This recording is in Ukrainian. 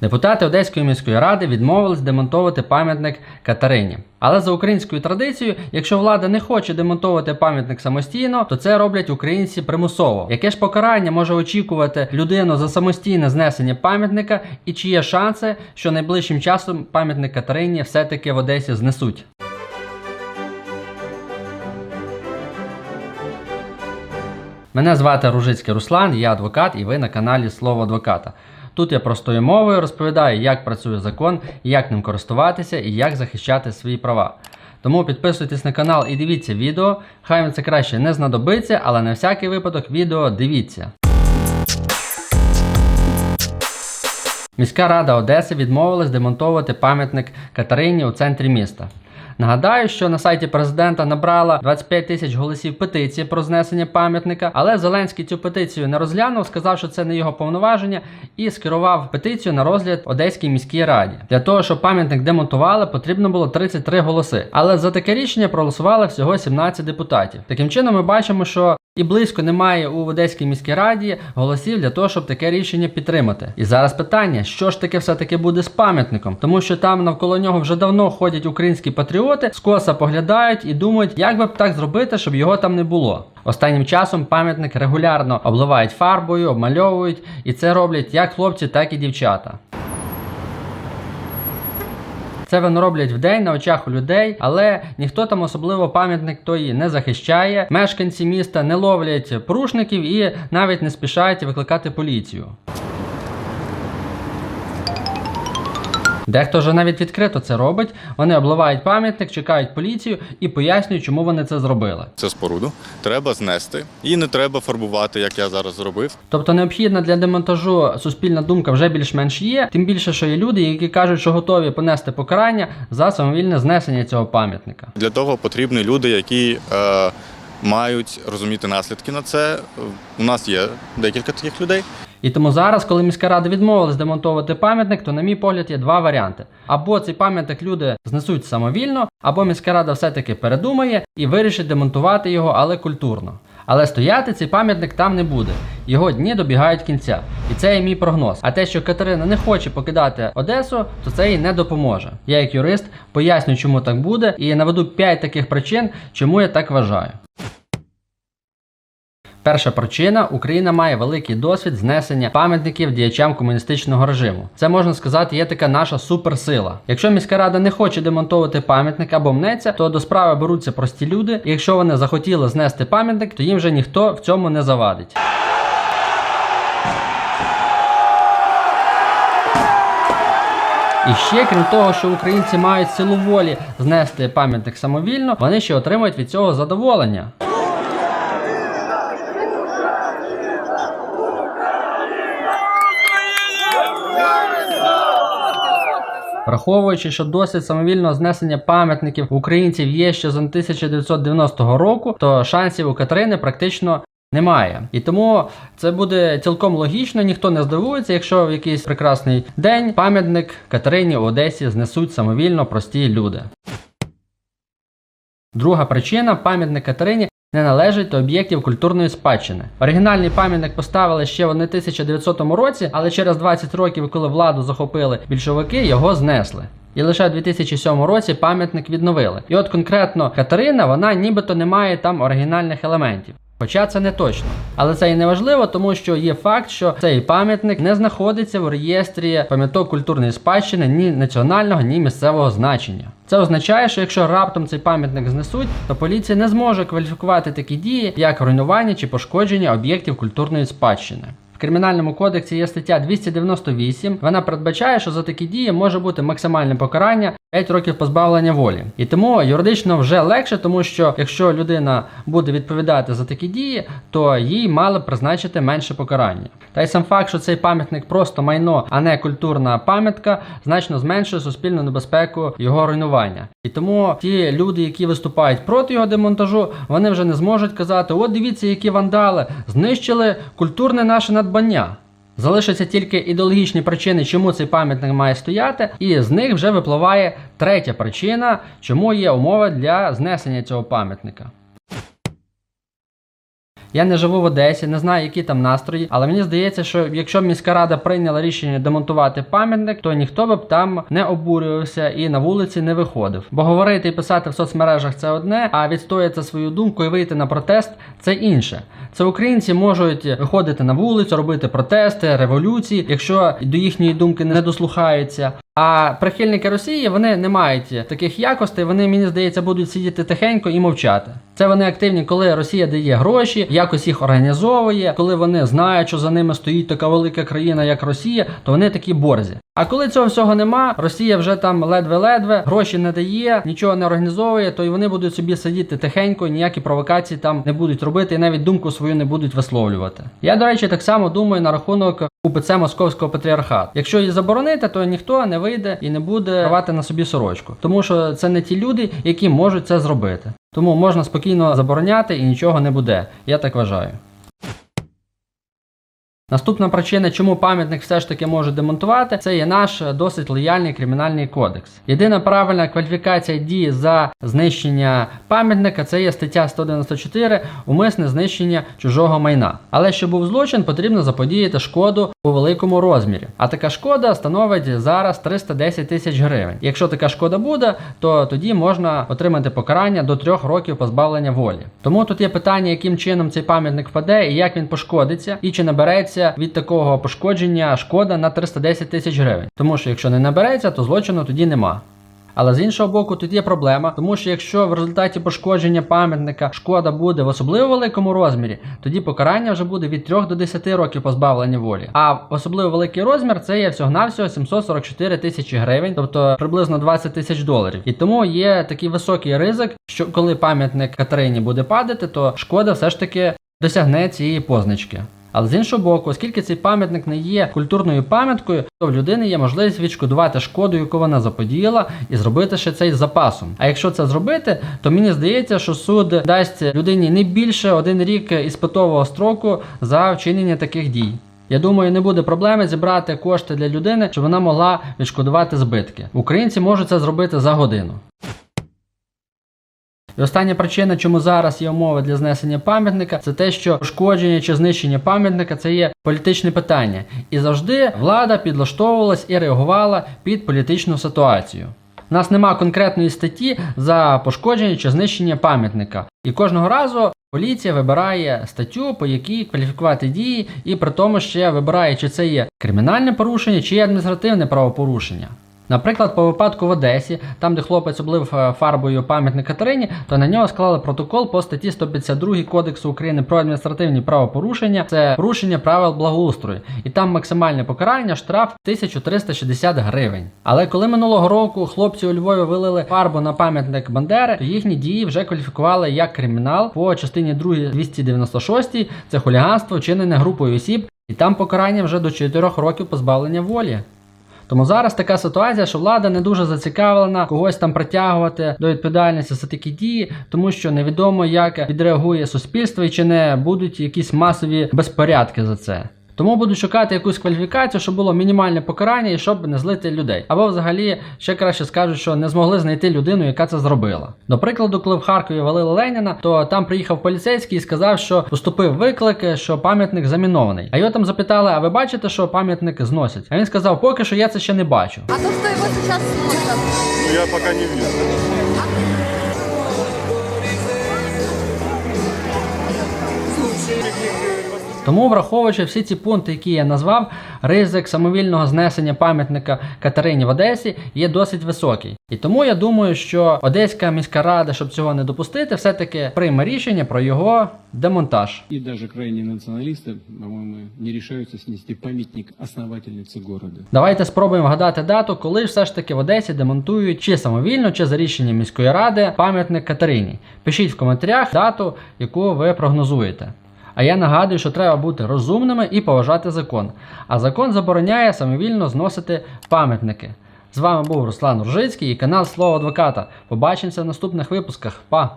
Депутати Одеської міської ради відмовились демонтовувати пам'ятник Катерині. Але за українською традицією, якщо влада не хоче демонтовувати пам'ятник самостійно, то це роблять українці примусово. Яке ж покарання може очікувати людину за самостійне знесення пам'ятника, і чи є шанси, що найближчим часом пам'ятник Катерині все-таки в Одесі знесуть? Мене звати Ружицький Руслан, я адвокат, і ви на каналі Слово адвоката. Тут я простою мовою розповідаю, як працює закон, як ним користуватися і як захищати свої права. Тому підписуйтесь на канал і дивіться відео. Хай вам це краще не знадобиться, але на всякий випадок відео дивіться. Міська рада Одеси відмовилась демонтовувати пам'ятник Катерині у центрі міста. Нагадаю, що на сайті президента набрала 25 тисяч голосів петиції про знесення пам'ятника, але Зеленський цю петицію не розглянув, сказав, що це не його повноваження, і скерував петицію на розгляд Одеській міській раді. Для того, щоб пам'ятник демонтували, потрібно було 33 голоси. Але за таке рішення проголосували всього 17 депутатів. Таким чином, ми бачимо, що і близько немає у Одеській міській раді голосів для того, щоб таке рішення підтримати. І зараз питання, що ж таке все-таки буде з пам'ятником, тому що там навколо нього вже давно ходять українські патріоти, скоса поглядають і думають, як би так зробити, щоб його там не було. Останнім часом пам'ятник регулярно обливають фарбою, обмальовують, і це роблять як хлопці, так і дівчата. Це вони роблять вдень на очах у людей, але ніхто там особливо пам'ятник тої не захищає. Мешканці міста не ловлять порушників і навіть не спішають викликати поліцію. Дехто вже навіть відкрито це робить. Вони обливають пам'ятник, чекають поліцію і пояснюють, чому вони це зробили. Це споруду треба знести. І не треба фарбувати, як я зараз зробив. Тобто необхідна для демонтажу суспільна думка вже більш-менш є, тим більше, що є люди, які кажуть, що готові понести покарання за самовільне знесення цього пам'ятника. Для того потрібні люди, які е, мають розуміти наслідки на це. У нас є декілька таких людей. І тому зараз, коли міська рада відмовилась демонтовувати пам'ятник, то, на мій погляд, є два варіанти: або цей пам'ятник люди знесуть самовільно, або міська рада все-таки передумає і вирішить демонтувати його, але культурно. Але стояти цей пам'ятник там не буде. Його дні добігають кінця. І це є мій прогноз. А те, що Катерина не хоче покидати Одесу, то це їй не допоможе. Я, як юрист, поясню, чому так буде, і наведу 5 таких причин, чому я так вважаю. Перша причина Україна має великий досвід знесення пам'ятників діячам комуністичного режиму. Це можна сказати, є така наша суперсила. Якщо міська рада не хоче демонтовувати пам'ятник або мнеться, то до справи беруться прості люди. І якщо вони захотіли знести пам'ятник, то їм вже ніхто в цьому не завадить. І ще, крім того, що українці мають силу волі знести пам'ятник самовільно, вони ще отримують від цього задоволення. Враховуючи, що досвід самовільного знесення пам'ятників українців є ще з 1990 року, то шансів у Катерини практично немає. І тому це буде цілком логічно, ніхто не здивується, якщо в якийсь прекрасний день пам'ятник Катерині у Одесі знесуть самовільно прості люди. Друга причина пам'ятник Катерині не належить до об'єктів культурної спадщини. Оригінальний пам'ятник поставили ще в 1900 році, але через 20 років, коли владу захопили більшовики, його знесли. І лише у 2007 році пам'ятник відновили. І от конкретно Катерина, вона нібито не має там оригінальних елементів. Хоча це не точно. Але це і не важливо, тому що є факт, що цей пам'ятник не знаходиться в реєстрі пам'яток культурної спадщини ні національного, ні місцевого значення. Це означає, що якщо раптом цей пам'ятник знесуть, то поліція не зможе кваліфікувати такі дії як руйнування чи пошкодження об'єктів культурної спадщини. В кримінальному кодексі є стаття 298. Вона передбачає, що за такі дії може бути максимальне покарання 5 років позбавлення волі. І тому юридично вже легше, тому що якщо людина буде відповідати за такі дії, то їй мали б призначити менше покарання. Та й сам факт, що цей пам'ятник просто майно, а не культурна пам'ятка, значно зменшує суспільну небезпеку його руйнування. І тому ті люди, які виступають проти його демонтажу, вони вже не зможуть казати: от дивіться, які вандали знищили культурне наше надбання. Залишаться тільки ідеологічні причини, чому цей пам'ятник має стояти, і з них вже випливає третя причина, чому є умова для знесення цього пам'ятника. Я не живу в Одесі, не знаю, які там настрої, але мені здається, що якщо міська рада прийняла рішення демонтувати пам'ятник, то ніхто би б там не обурювався і на вулиці не виходив. Бо говорити і писати в соцмережах це одне, а відстояти свою думку і вийти на протест це інше. Це українці можуть виходити на вулицю, робити протести, революції, якщо до їхньої думки не дослухаються. А прихильники Росії вони не мають таких якостей. Вони мені здається будуть сидіти тихенько і мовчати. Це вони активні, коли Росія дає гроші, якось їх організовує. Коли вони знають, що за ними стоїть така велика країна, як Росія, то вони такі борзі. А коли цього всього нема, Росія вже там ледве-ледве гроші не дає, нічого не організовує, то й вони будуть собі сидіти тихенько, ніякі провокації там не будуть робити, і навіть думку свою не будуть висловлювати. Я, до речі, так само думаю на рахунок УПЦ Московського патріархату. Якщо її заборонити, то ніхто не вийде і не буде рвати на собі сорочку, тому що це не ті люди, які можуть це зробити. Тому можна спокійно забороняти і нічого не буде. Я так вважаю. Наступна причина, чому пам'ятник все ж таки може демонтувати, це є наш досить лояльний кримінальний кодекс. Єдина правильна кваліфікація дії за знищення пам'ятника це є стаття 194 умисне знищення чужого майна. Але щоб був злочин, потрібно заподіяти шкоду у великому розмірі. А така шкода становить зараз 310 тисяч гривень. Якщо така шкода буде, то тоді можна отримати покарання до трьох років позбавлення волі. Тому тут є питання, яким чином цей пам'ятник впаде і як він пошкодиться, і чи набереться від такого пошкодження шкода на 310 тисяч гривень. Тому що якщо не набереться, то злочину тоді нема. Але з іншого боку, тут є проблема, тому що якщо в результаті пошкодження пам'ятника шкода буде в особливо великому розмірі, тоді покарання вже буде від 3 до 10 років позбавлення волі. А особливо великий розмір це є всього-навсього 744 тисячі гривень, тобто приблизно 20 тисяч доларів. І тому є такий високий ризик, що коли пам'ятник Катерині буде падати, то шкода все ж таки досягне цієї позначки. Але з іншого боку, оскільки цей пам'ятник не є культурною пам'яткою, то в людини є можливість відшкодувати шкоду, яку вона заподіяла, і зробити ще це із запасом. А якщо це зробити, то мені здається, що суд дасть людині не більше один рік іспитового строку за вчинення таких дій. Я думаю, не буде проблеми зібрати кошти для людини, щоб вона могла відшкодувати збитки. Українці можуть це зробити за годину. І остання причина, чому зараз є умови для знесення пам'ятника, це те, що пошкодження чи знищення пам'ятника це є політичне питання. І завжди влада підлаштовувалась і реагувала під політичну ситуацію. У нас нема конкретної статті за пошкодження чи знищення пам'ятника. І кожного разу поліція вибирає статтю, по якій кваліфікувати дії, і при тому ще вибирає, чи це є кримінальне порушення, чи адміністративне правопорушення. Наприклад, по випадку в Одесі, там де хлопець облив е, фарбою пам'ятник Катерині, то на нього склали протокол по статті 152 Кодексу України про адміністративні правопорушення. Це порушення правил благоустрою, і там максимальне покарання штраф 1360 гривень. Але коли минулого року хлопці у Львові вилили фарбу на пам'ятник Бандери, то їхні дії вже кваліфікували як кримінал по частині 2 296 це хуліганство, вчинене групою осіб, і там покарання вже до 4 років позбавлення волі. Тому зараз така ситуація, що влада не дуже зацікавлена когось там притягувати до відповідальності за такі дії, тому що невідомо, як відреагує суспільство і чи не будуть якісь масові безпорядки за це. Тому буду шукати якусь кваліфікацію, щоб було мінімальне покарання і щоб не злити людей. Або взагалі ще краще скажуть, що не змогли знайти людину, яка це зробила. До прикладу, коли в Харкові валили Леніна, то там приїхав поліцейський і сказав, що поступив виклик, що пам'ятник замінований. А його там запитали: а ви бачите, що пам'ятник зносять? А він сказав, поки що я це ще не бачу. А то, что его сейчас сносят. Ну, Я поки не вижу. Тому, враховуючи всі ці пункти, які я назвав, ризик самовільного знесення пам'ятника Катерині в Одесі є досить високий. І тому я думаю, що Одеська міська рада, щоб цього не допустити, все-таки прийме рішення про його демонтаж. И даже крайние националисты, по-моему, не решаются снести памятник основательнице города. Давайте спробуємо вгадати дату, коли ж все ж таки в Одесі демонтують чи самовільно, чи за рішенням міської ради пам'ятник Катерині. Пишіть в коментарях дату, яку ви прогнозуєте. А я нагадую, що треба бути розумними і поважати закон. А закон забороняє самовільно зносити пам'ятники. З вами був Руслан Ружицький і канал Слово Адвоката. Побачимося в наступних випусках. Па!